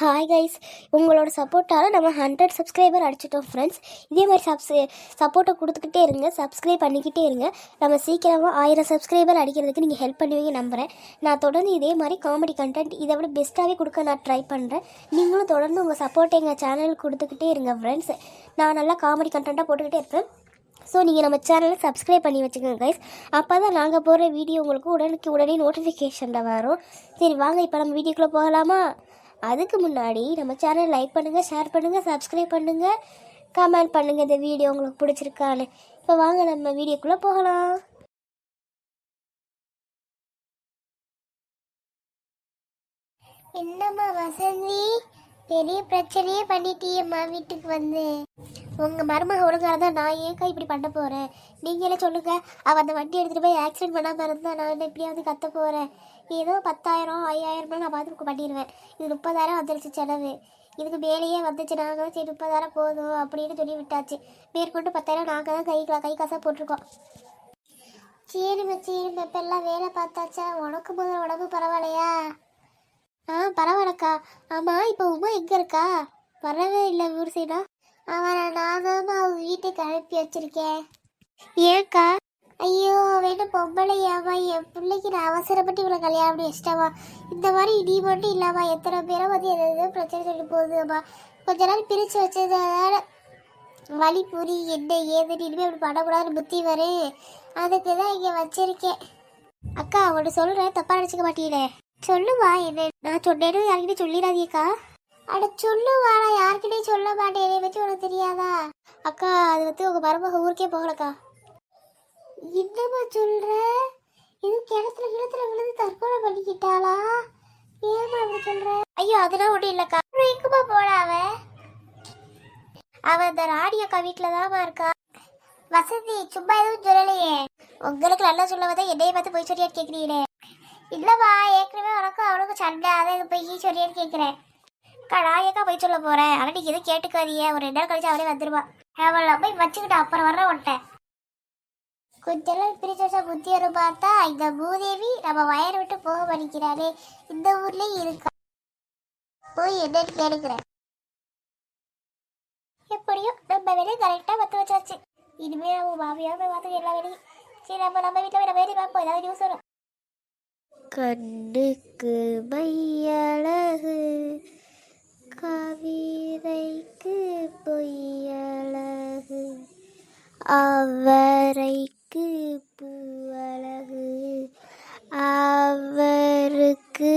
Hi guys உங்களோட சப்போர்ட்டால் நம்ம hundred subscriber அடிச்சிட்டோம் friends இதே மாதிரி சப்ஸ் சப்போர்ட்டை கொடுத்துக்கிட்டே இருங்க சப்ஸ்கிரைப் பண்ணிக்கிட்டே இருங்க. நம்ம சீக்கிரமாக ஆயிரம் சப்ஸ்கிரைபர் அடிக்கிறதுக்கு நீங்கள் ஹெல்ப் பண்ணுவீங்க நம்புகிறேன் நான் தொடர்ந்து இதே மாதிரி காமெடி கண்டென்ட் இதை விட பெஸ்ட்டாகவே கொடுக்க நான் ட்ரை பண்ணுறேன் நீங்களும் தொடர்ந்து உங்கள் சப்போர்ட்டை எங்கள் சேனலுக்கு கொடுத்துக்கிட்டே இருங்க ஃப்ரெண்ட்ஸ் நான் நல்லா காமெடி கண்டென்ட்டாக போட்டுக்கிட்டே இருப்பேன். ஸோ நீங்கள் நம்ம சேனலை சப்ஸ்கிரைப் பண்ணி வச்சுக்கோங்க கைஸ் அப்போ தான் நாங்கள் போகிற வீடியோ உங்களுக்கு உடனுக்கு உடனே நோட்டிஃபிகேஷனில் வரும். சரி வாங்க இப்போ நம்ம வீடியோக்குள்ளே போகலாமா? அதுக்கு முன்னாடி நம்ம சேனல் லைக் பண்ணுங்கள் ஷேர் பண்ணுங்கள் சப்ஸ்கிரைப் பண்ணுங்கள் கமெண்ட் பண்ணுங்கள் இந்த வீடியோ உங்களுக்கு பிடிச்சிருக்கான்னு. இப்போ வாங்க நம்ம வீடியோக்குள்ளே போகலாம். என்னம்மா வசந்தி? பெரிய பிரச்சனையே பண்ணிட்டியம்மா வீட்டுக்கு வந்து. உங்கள் மருமக ஒழுங்காக தான் நான் ஏன்க்கா இப்படி பண்ண போகிறேன் நீங்களே சொல்லுங்கள் அவள் அந்த வண்டி எடுத்துகிட்டு போய் ஆக்சிடென்ட் பண்ணாமல் இருந்தால் நான் என்ன இப்படியாவது கத்த போகிறேன் ஏதோ பத்தாயிரம் ஐயாயிரம் நான் பார்த்து பண்ணிடுவேன் இது முப்பதாயிரம் வந்துருச்சு செலவு. இதுக்கு மேலேயே வந்துச்சு நாங்களும் சரி முப்பதாயிரம் போதும் அப்படின்னு சொல்லி விட்டாச்சு. மேற்கொண்டு பத்தாயிரம் நாங்கள் தான் கை கை காசாக போட்டிருக்கோம். சரிம்மா சரிம்மா இப்போ எல்லாம் வேலை பார்த்தாச்சா? உனக்கு முதல்ல உடம்பு பரவாயில்லையா? ஆ பரவாயில்லக்கா. ஆமாம் இப்போ உமா எங்கே இருக்கா? வரவே இல்லை ஊர் சைடா. அவனை நான் தான் அவங்க வீட்டுக்கு அனுப்பி வச்சிருக்கேன். ஏன்க்கா? ஐயோ வேணும் பொம்பளையாவா என் பிள்ளைக்கு நான் அவசரப்பட்டு இவ்வளோ கல்யாணம் பண்ணி வச்சிட்டவா இந்த மாதிரி நீ மட்டும் இல்லாமா எத்தனை பேரை வந்து எதாவது பிரச்சனை சொல்லி போகுதும்மா கொஞ்ச நாள் பிரித்து வச்சதால வழி புரி என்ன ஏதுன்னு இனிமேல் அப்படி பண்ணக்கூடாதுன்னு புத்தி வரே. அதுக்கு தான் இங்கே வச்சிருக்கேன். அக்கா உன்னை சொல்கிறேன் தப்பாக நினச்சிக்க மாட்டீங்களே. சொல்லுவா என்ன? நான் சொன்னேன்னு யார்கிட்டயும் சொல்லிடாதீக்கா அட சொல்லுவா நான் யார்கிட்டயும் சொல்ல மாட்டேன். என்னை பற்றி உனக்கு தெரியாதா? அக்கா அது வந்து உங்கள் மருமக ஊருக்கே போகலக்கா. என்னம்மா சொல்ற? இது கிணத்துல கிணத்துல விழுந்து தற்கொலை பண்ணிக்கிட்டாளா? ஏமா அப்படி சொல்ற? ஐயோ அதெல்லாம் ஒன்றும் இல்லைக்கா. அப்புறம் எங்கம்மா போனா அவ? அவள் இந்த ராணி அக்கா வீட்டில் தான்மா இருக்கா. வசந்தி சும்மா எதுவும் சொல்லலையே. உங்களுக்கு நல்லா சொல்ல வந்தா என்னைய பார்த்து போய் சொல்லியா கேட்குறீங்களே இல்லம்மா ஏற்கனவே உனக்கும் அவனுக்கும் சண்டை. அதை இது போய் சொல்லியேன்னு கேட்குறேன் ஏக்கா போய் சொல்ல போகிறேன் ஆனால் நீங்கள் எதுவும் கேட்டுக்காதீங்க. ஒரு ரெண்டு நாள் கழிச்சு அவரே வந்துருவா. அவளை போய் வச்சுக்கிட்டு அப்புறம் வர்ற உன்ட்ட கொஞ்சம் நாள் பிரிச்சு வச்ச பார்த்தா இந்த பூதேவி நம்ம வயரை விட்டு போக பண்ணிக்கிறாளே இந்த ஊர்லேயும் இருக்கா? போய் என்னன்னு கேட்கிறேன் எப்படியோ நம்ம வேலையை கரெக்டாக பற்ற வச்சாச்சு. இனிமேல் நம்ம மாமியாவை போய் பார்த்து எல்லா வேலையும். சரி நம்ம நம்ம வீட்டில் வேலை வேலை பார்ப்போம். ஏதாவது நியூஸ் வரும். கண்ணுக்கு மையழகு கவிதைக்கு பொய்யழகு. அவரைக்கு பூவழகு அவருக்கு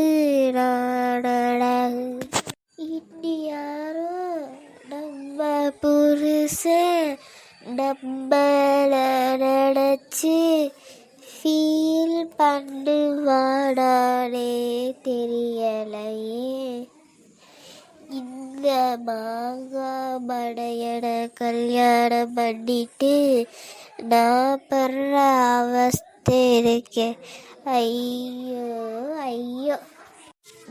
நானழகு இனி யாரோ நம்ம புருஷன் நம்மளை நினச்சி ஃபீல் பண்ணுவாடானே தெரியலையே. மாங்காமடையன கல்யாணம் பண்ணிட்டு நான் படுற அவஸ்தை இருக்கேன் ஐயோ ஐயோ.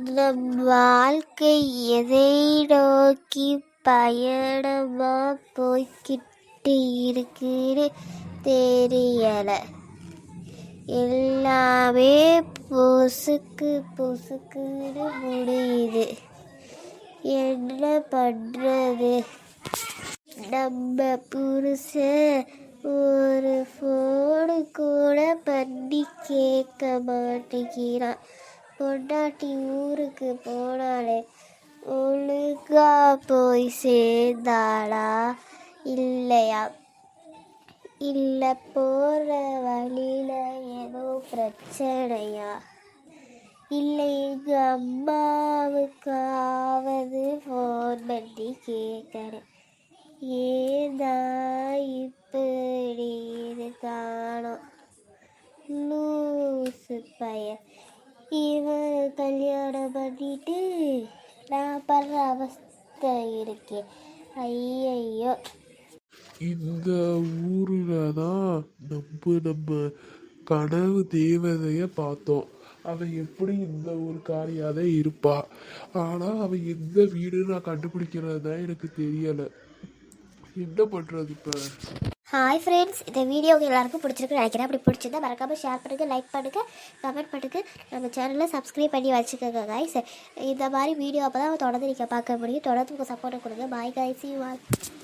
நம் வாழ்க்கை எதை நோக்கி பயணமா போய்கிட்டு இருக்குன்னு தெரியல. எல்லாமே பொசுக்கு பொசுக்குன்னு முடியுது. என்ன பண்ணுறது நம்ம புருஷன் ஒரு ஃபோனு கூட பண்ணி கேட்க மாட்டேங்கிறான். பொண்டாட்டி ஊருக்கு போனாலே ஒழுங்கா போய் சேர்ந்தாளா இல்லையா? இல்லை போகிற வழியில் ஏதோ பிரச்சனையா? இல்லை எங்கள் அம்மாவுக்காவது ஃபோன் பண்ணி கேட்குறேன் ஏதா இப்படி இருக்கானோ லூசு பையன். இவன் கல்யாணம் பண்ணிட்டு நான் படுற அவஸ்தை இருக்கேன் ஐயையோ. இந்த ஊரில் தான் நம்ம நம்ம கனவு தேவதையை பார்த்தோம். அவள் எப்படி இந்த ஊருக்காரியாக தான் இருப்பா? ஆனால் அவள் எந்த வீடுன்னு நான் கண்டுபிடிக்கிறது தான் எனக்கு தெரியலை. என்ன பண்ணுறது இப்போ? ஹாய் ஃப்ரெண்ட்ஸ் இந்த வீடியோ எல்லாருக்கும் பிடிச்சிருக்குன்னு நினைக்கிறேன். அப்படி பிடிச்சிருந்தா மறக்காமல் ஷேர் பண்ணுங்கள் லைக் பண்ணுங்கள் கமெண்ட் பண்ணுங்கள் நம்ம சேனலை சப்ஸ்கிரைப் பண்ணி வச்சுக்கோங்க காய்ஸ் இந்த மாதிரி வீடியோ அப்போ தான் தொடர்ந்து நீங்கள் பார்க்க முடியும். தொடர்ந்து உங்கள் சப்போர்ட்டை கொடுங்க. Bye guys you you